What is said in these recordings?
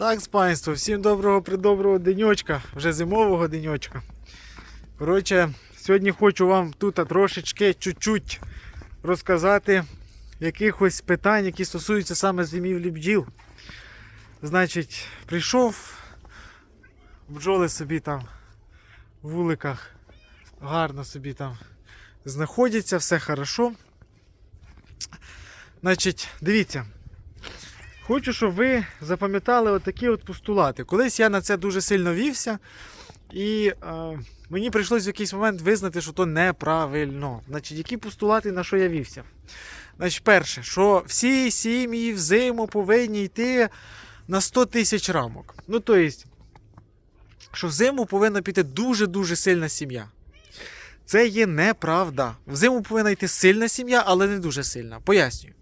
Так, з панство, всім доброго придоброго денечка, вже зимового денечка. Коротше, сьогодні хочу вам тут трошечки чуть-чуть розказати якихось питань, які стосуються саме зимівлі бджіл. Значить, прийшов, бджоли собі там в вуликах гарно собі там знаходяться, все хорошо. Значить, дивіться. Хочу, щоб ви запам'ятали отакі от постулати. Колись я на це дуже сильно вівся, і е, мені прийшлось в якийсь момент визнати, що то неправильно. Значить, які постулати, на що я вівся? Значить, перше, що всі сім'ї взиму повинні йти на 100 тисяч рамок. Ну, тобто, що взиму повинна піти дуже-дуже сильна сім'я. Це є неправда. Взиму повинна йти сильна сім'я, але не дуже сильна. Пояснюю.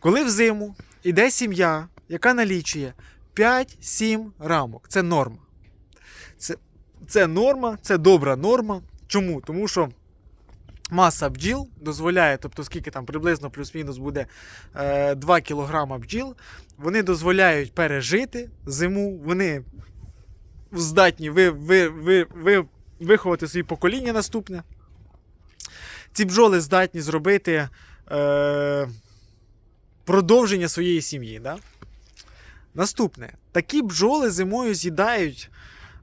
Коли взиму іде сім'я, яка налічує 5-7 рамок, це норма. Це, це норма, це добра норма. Чому? Тому що маса бджіл дозволяє, тобто скільки там приблизно плюс-мінус буде е, 2 кг бджіл, вони дозволяють пережити зиму, вони здатні ви, ви, ви, ви, виховати свої покоління наступне. Ці бджоли здатні зробити е, продовження своєї сім'ї. Да? Наступне. Такі бджоли зимою з'їдають.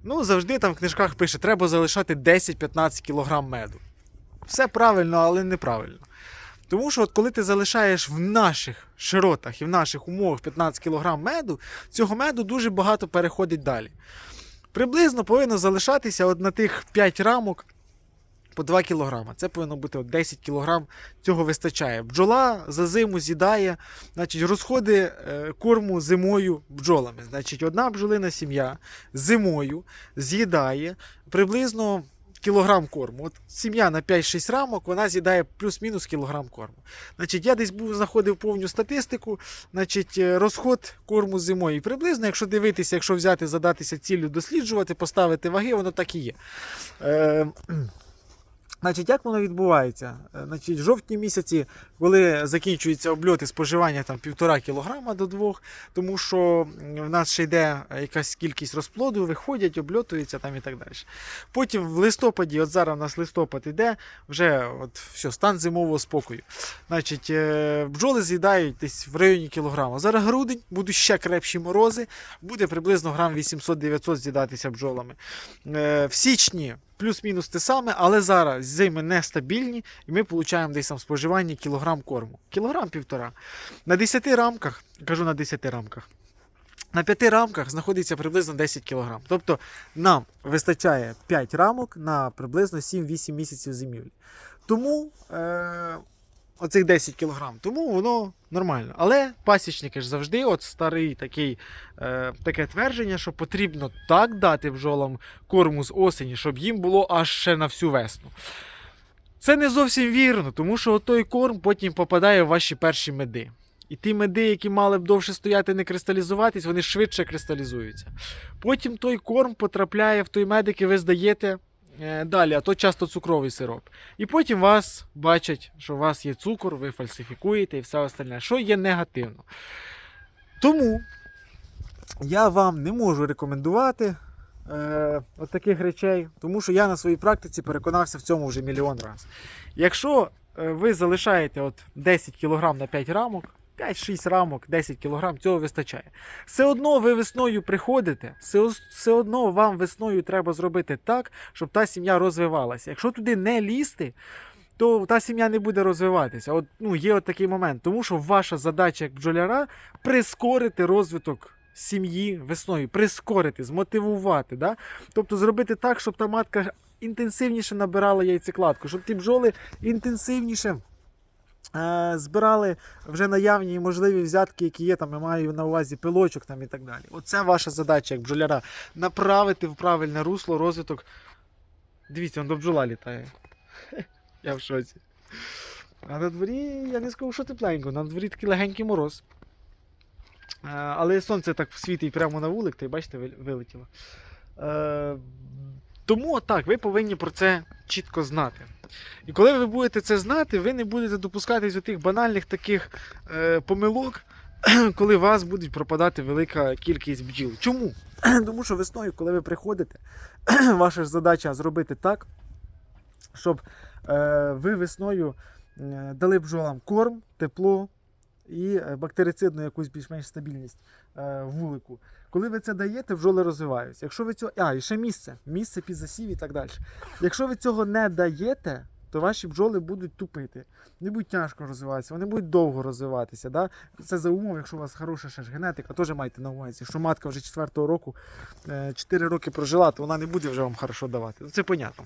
Ну, завжди там в книжках пише, треба залишати 10-15 кг меду. Все правильно, але неправильно. Тому що, от коли ти залишаєш в наших широтах і в наших умовах 15 кг меду, цього меду дуже багато переходить далі. Приблизно повинно залишатися от на тих 5 рамок по 2 кг. Це повинно бути 10 кг, цього вистачає. Бджола за зиму з'їдає, значить, розходи е, корму зимою бджолами. Значить, одна бджолина сім'я зимою з'їдає приблизно кілограм корму. От сім'я на 5-6 рамок, вона з'їдає плюс-мінус кілограм корму. Значить, я десь був знаходив повну статистику, значить, е, розход корму зимою. І приблизно, якщо дивитися, якщо взяти, задатися ціллю досліджувати, поставити ваги, воно так і є. Е, Значить, як воно відбувається? Е, Значить, в жовтні місяці, коли закінчуються обльоти споживання там 1,5 кг до 2 тому що в нас ще йде якась кількість розплоду, виходять, обльотуються там і так далі. Потім в листопаді, от зараз у нас листопад іде, вже от все, стан зимового спокою. Значить, е, бджоли з'їдають десь в районі кілограма. Зараз грудень, будуть ще крепші морози, буде приблизно грам 800-900 з'їдатися бджолами. Е, В січні плюс-мінус те саме, але зараз зими нестабільні, і ми отримуємо десь там споживання кілограм корму. Кілограм півтора. На 10 рамках, кажу на 10 рамках. На 5 рамках знаходиться приблизно 10 кг. Тобто нам вистачає 5 рамок на приблизно 7-8 місяців зимівлі. Тому е, оцих 10 кг, тому воно нормально. Але пасічники ж завжди, от старий такий, е, таке твердження, що потрібно так дати бджолам корму з осені, щоб їм було аж ще на всю весну. Це не зовсім вірно, тому що той корм потім попадає в ваші перші меди. І ті меди, які мали б довше стояти, не кристалізуватись, вони швидше кристалізуються. Потім той корм потрапляє в той мед, який ви здаєте далі, а то часто цукровий сироп. І потім вас бачать, що у вас є цукор, ви фальсифікуєте і все остальне, що є негативно. Тому я вам не можу рекомендувати е, от таких речей, тому що я на своїй практиці переконався в цьому вже мільйон разів. Якщо е, ви залишаєте от 10 кг на 5 рамок, 5-6 рамок, 10 кг, цього вистачає. Все одно ви весною приходите, все, все одно вам весною треба зробити так, щоб та сім'я розвивалася. Якщо туди не лізти, то та сім'я не буде розвиватися. От, ну, є от такий момент, тому що ваша задача як бджоляра прискорити розвиток сім'ї весною, прискорити, змотивувати. Да? Тобто зробити так, щоб та матка інтенсивніше набирала яйцекладку, щоб ті бджоли інтенсивніше. Е, Збирали вже наявні і можливі взятки, які є, там я маю на увазі пилочок там і так далі. Оце ваша задача як бджоляра. Направити в правильне русло розвиток. Дивіться, он до бджола літає. Я в шоці. А на дворі, я не скажу, що тепленько, на дворі такий легенький мороз. Е, Але сонце так світить прямо на вулик, то й бачите, вилетіло. Е, Тому так, ви повинні про це чітко знати. І коли ви будете це знати, ви не будете допускатись до тих банальних таких е, помилок, коли у вас будуть пропадати велика кількість бджіл. Чому? Тому що весною, коли ви приходите, ваша ж задача зробити так, щоб е, ви весною е, дали бджолам корм, тепло і е, бактерицидну якусь більш-менш стабільність е, вулику. Коли ви це даєте, бджоли розвиваються. Якщо ви цього. А, і ще місце. Місце під засів і так далі. Якщо ви цього не даєте, то ваші бджоли будуть тупити. Вони будуть тяжко розвиватися, вони будуть довго розвиватися. Да? Це за умов, якщо у вас хороша ще ж генетика, теж майте на увазі. Якщо матка вже 4 року, 4 роки прожила, то вона не буде вже вам хорошо давати. Ну, Це понятно.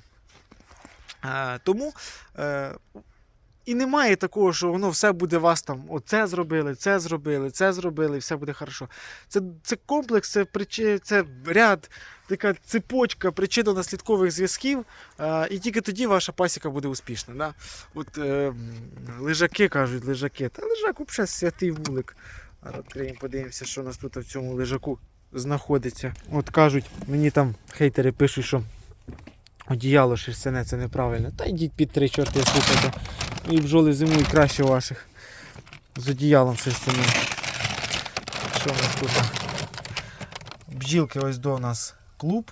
Е, тому е, і немає такого, що воно все буде вас там, оце зробили, це зробили, це зробили, і все буде хорошо. Це, це комплекс, це, причи, це ряд, така цепочка причинно-наслідкових зв'язків, е, і тільки тоді ваша пасіка буде успішна. Да? От е, лежаки кажуть, лежаки. Та лежак взагалі святий вулик. Відкриємо, подивимося, що у нас тут в цьому лежаку знаходиться. От кажуть, мені там хейтери пишуть, що одіяло шерстяне це неправильно. Та йдіть під три чорти слухайте. І бджоли зимують краще ваших. З одіялом шерстяним. Що у нас тут? Бджілки ось до нас клуб.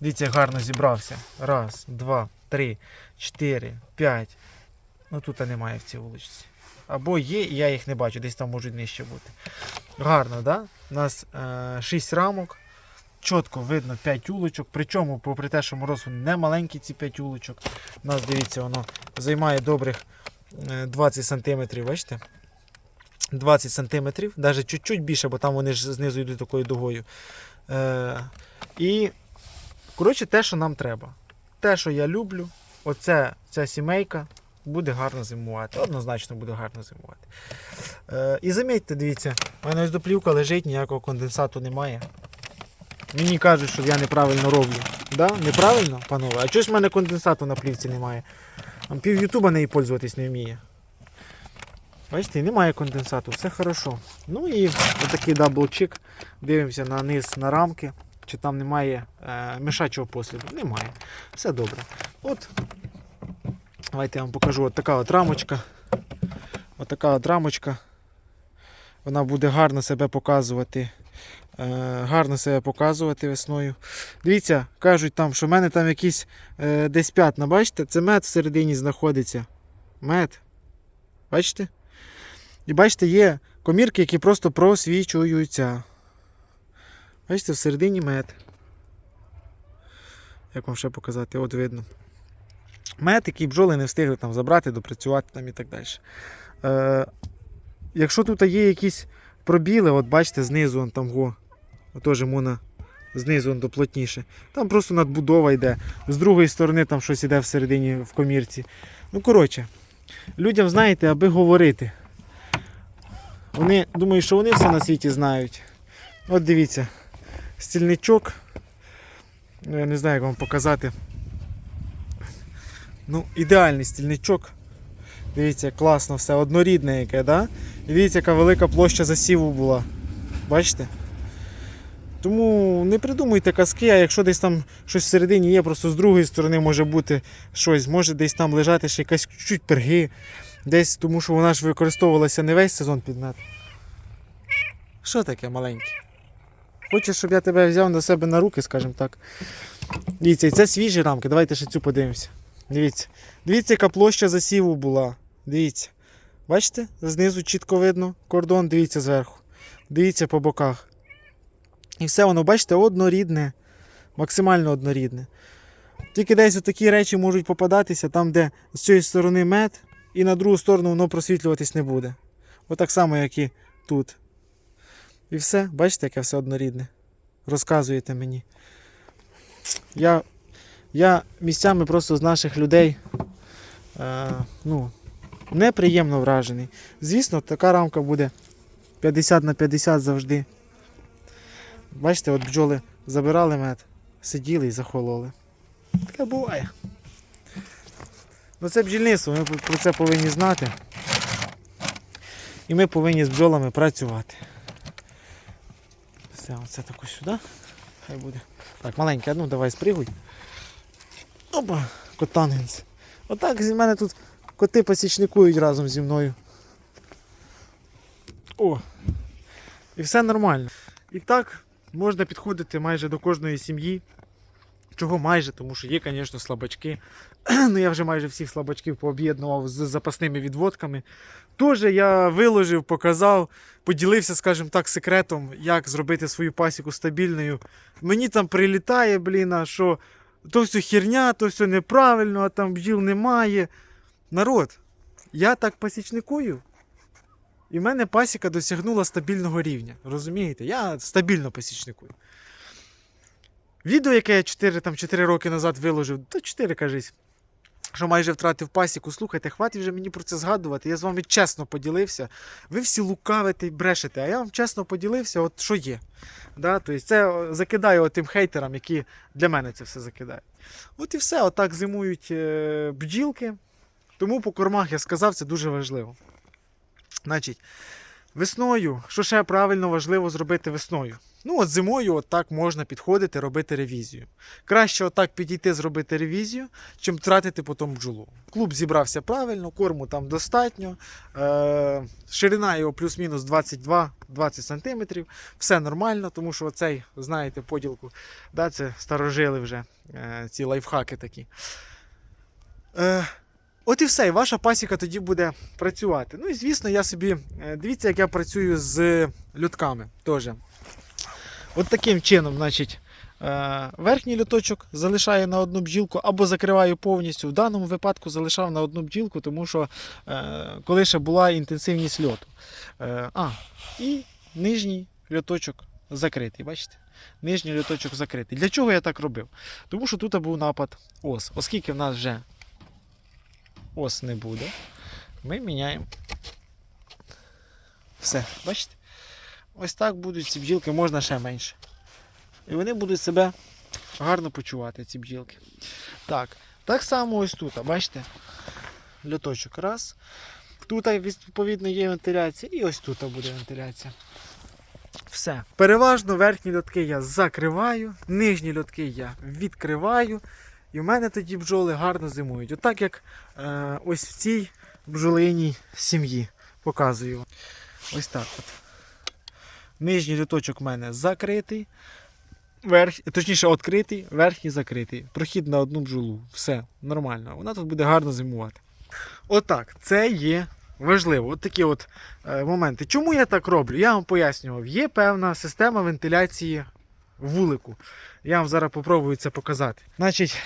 Дивіться, гарно зібрався. Раз, два, три, чотири, п'ять. Ну тут немає в цій вуличці. Або є, і я їх не бачу, десь там можуть нижче бути. Гарно, да? У нас е, 6 рамок. Чітко видно 5 улочок. Причому, попри те, що мороз не маленький, ці 5 улочок. У нас, дивіться, воно займає добрих е, 20 см, бачите? 20 см, навіть чуть-чуть більше, бо там вони ж знизу йдуть такою дугою. Е, і, коротше, те, що нам треба. Те, що я люблю, оце ця сімейка буде гарно зимувати. Однозначно буде гарно зимувати. Е, і замітьте, дивіться, у мене ось доплівка лежить, ніякого конденсату немає. Мені кажуть, що я неправильно роблю. Да? Неправильно, панове? А чогось в мене конденсату на плівці немає. Пів Ютуба нею пользуватись не вміє. Бачите, немає конденсату, все хорошо. Ну і отакий даблчик. Дивимося на низ на рамки. Чи там немає е, мішачого посліду. Немає. Все добре. От. Давайте я вам покажу от така от рамочка. От така от рамочка. Вона буде гарно себе показувати. Е, гарно себе показувати весною. Дивіться, кажуть там, що в мене там якісь е, десь п'ятна, бачите? Це мед всередині знаходиться. Мед. Бачите? І бачите, є комірки, які просто просвічуються. Бачите, всередині мед. Як вам ще показати? От видно. Мед, який бджоли не встигли там забрати, допрацювати там і так далі. Е, якщо тут є якісь пробіли, от бачите, знизу там го, теж можна знизу доплотніше. Там просто надбудова йде. З другої сторони там щось іде всередині в комірці. Ну, коротше, людям, знаєте, аби говорити. Вони думають, що вони все на світі знають. От дивіться, стільничок. Ну, я не знаю, як вам показати. Ну, ідеальний стільничок. Дивіться, класно все, однорідне яке, да? І дивіться, яка велика площа засіву була. Бачите? Тому не придумуйте казки, а якщо десь там щось всередині є, просто з другої сторони може бути щось, може десь там лежати ще якась чуть перги, десь, тому що вона ж використовувалася не весь сезон під мед. Що таке маленьке? Хочеш, щоб я тебе взяв на себе на руки, скажімо так. Дивіться, і це свіжі рамки, давайте ще цю подивимося. Дивіться. Дивіться, яка площа засіву була. Дивіться. Бачите? Знизу чітко видно. Кордон, дивіться зверху. Дивіться по боках. І все воно, бачите, однорідне, максимально однорідне. Тільки десь такі речі можуть попадатися, там, де з цієї сторони мед, і на другу сторону воно просвітлюватись не буде. Отак само, як і тут. І все, бачите, яке все однорідне. Розказуєте мені. Я, я місцями просто з наших людей е, ну, неприємно вражений. Звісно, така рамка буде 50 на 50 завжди. Бачите, от бджоли забирали мед, сиділи і захололи. Таке буває. Ну це бджільництво, ми про це повинні знати. І ми повинні з бджолами працювати. Все, оце тако сюди. Хай буде. Так, маленьке, ну давай спригуй. Опа, котангенс. Отак зі мене тут коти посічникують разом зі мною. О, І все нормально. І так можна підходити майже до кожної сім'ї. Чого майже, тому що є, звісно, слабачки. ну, я вже майже всіх слабачків пооб'єднував з запасними відводками. Теж я виложив, показав, поділився, скажімо так, секретом, як зробити свою пасіку стабільною. Мені там прилітає, блін, що то все херня, то все неправильно, а там бджіл немає. Народ, я так пасічникую. І в мене пасіка досягнула стабільного рівня. Розумієте? Я стабільно пасічникую. Відео, яке я 4, там, 4 роки назад виложив, то 4 кажись, що майже втратив пасіку. Слухайте, хватить вже мені про це згадувати. Я з вами чесно поділився. Ви всі лукавите і брешете, а я вам чесно поділився, от що є. Да? Тобто це закидаю тим хейтерам, які для мене це все закидають. От і все, отак зимують е, бджілки. Тому по кормах я сказав, це дуже важливо. Значить, весною, що ще правильно важливо зробити весною? Ну, от зимою от так можна підходити, робити ревізію. Краще отак підійти, зробити ревізію, чим тратити потім бджолу. Клуб зібрався правильно, корму там достатньо. Е- ширина його плюс-мінус 22-20 см. Все нормально, тому що оцей, знаєте, поділку, да, це старожили вже е- ці лайфхаки такі. Е- От і все, і ваша пасіка тоді буде працювати. Ну і звісно, я собі. е, Дивіться, як я працюю з людками теж. От таким чином, значить, е, верхній люточок залишаю на одну бджілку або закриваю повністю. В даному випадку залишав на одну бджілку, тому що е, коли ще була інтенсивність льоту. А, і нижній льоточок закритий. Бачите? Нижній льоточок закритий. Для чого я так робив? Тому що тут був напад ос. Оскільки в нас вже ос не буде, ми міняємо. Все, бачите? Ось так будуть ці бджілки, можна ще менше. І вони будуть себе гарно почувати, ці бджілки. Так, так само ось тут, бачите? Льоточок раз. Тут відповідно є вентиляція, і ось тут буде вентиляція. Все. Переважно верхні льотки я закриваю, нижні льотки я відкриваю. І в мене тоді бджоли гарно зимують. Отак як е, ось в цій бджолиній сім'ї. Показую. Ось так от. Нижній люточок в мене закритий, верх, точніше відкритий, верхній закритий. Прохід на одну бджолу. Все нормально. Вона тут буде гарно зимувати. Отак, це є важливо. От такі от е, моменти. Чому я так роблю? Я вам пояснював. Є певна система вентиляції вулику. Я вам зараз попробую це показати. Значить,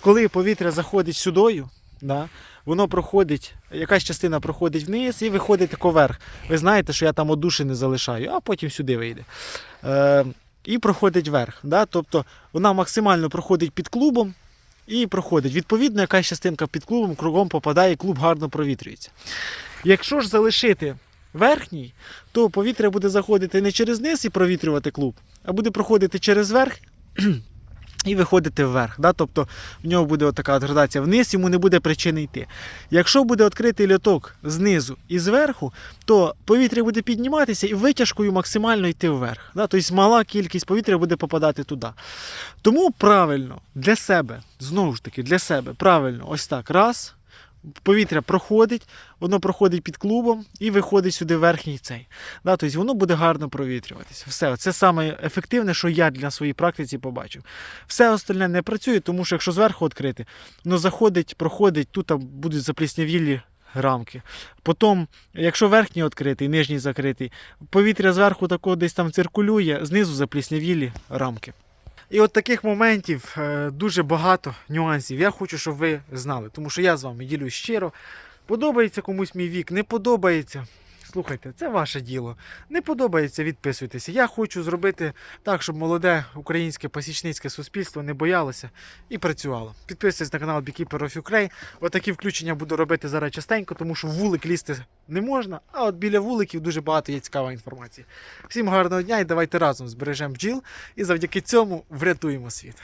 коли повітря заходить сюдою, да, воно проходить, якась частина проходить вниз і виходить тако вверх. Ви знаєте, що я там одуші не залишаю, а потім сюди вийде. Е, і проходить вверх. Да? Тобто вона максимально проходить під клубом і проходить. Відповідно, якась частинка під клубом кругом попадає, і клуб гарно провітрюється. Якщо ж залишити верхній, то повітря буде заходити не через низ і провітрювати клуб, а буде проходити через верх. І виходити вверх. Да? Тобто в нього буде така градація вниз, йому не буде причини йти. Якщо буде відкритий льоток знизу і зверху, то повітря буде підніматися і витяжкою максимально йти вверх. Да? Тобто мала кількість повітря буде попадати туди. Тому правильно для себе, знову ж таки, для себе правильно, ось так. Раз. Повітря проходить, воно проходить під клубом і виходить сюди верхній цей. Да, тобто воно буде гарно провітрюватися. Все, це саме ефективне, що я для своїй практиці побачив. Все остальне не працює, тому що якщо зверху відкрити, воно заходить, проходить, тут будуть запліснявілі рамки. Потім, якщо верхній відкритий, нижній закритий, повітря зверху тако десь там циркулює, знизу запліснявілі рамки. І от таких моментів е, дуже багато нюансів. Я хочу, щоб ви знали, тому що я з вами ділюсь щиро. Подобається комусь мій вік, не подобається. Слухайте, це ваше діло. Не подобається, відписуйтеся. Я хочу зробити так, щоб молоде українське пасічницьке суспільство не боялося і працювало. Підписуйтесь на канал Beekeeper of Ukraine. Отакі включення буду робити зараз частенько, тому що в вулик лізти не можна, а от біля вуликів дуже багато є цікавої інформації. Всім гарного дня і давайте разом збережемо бджіл і завдяки цьому врятуємо світ.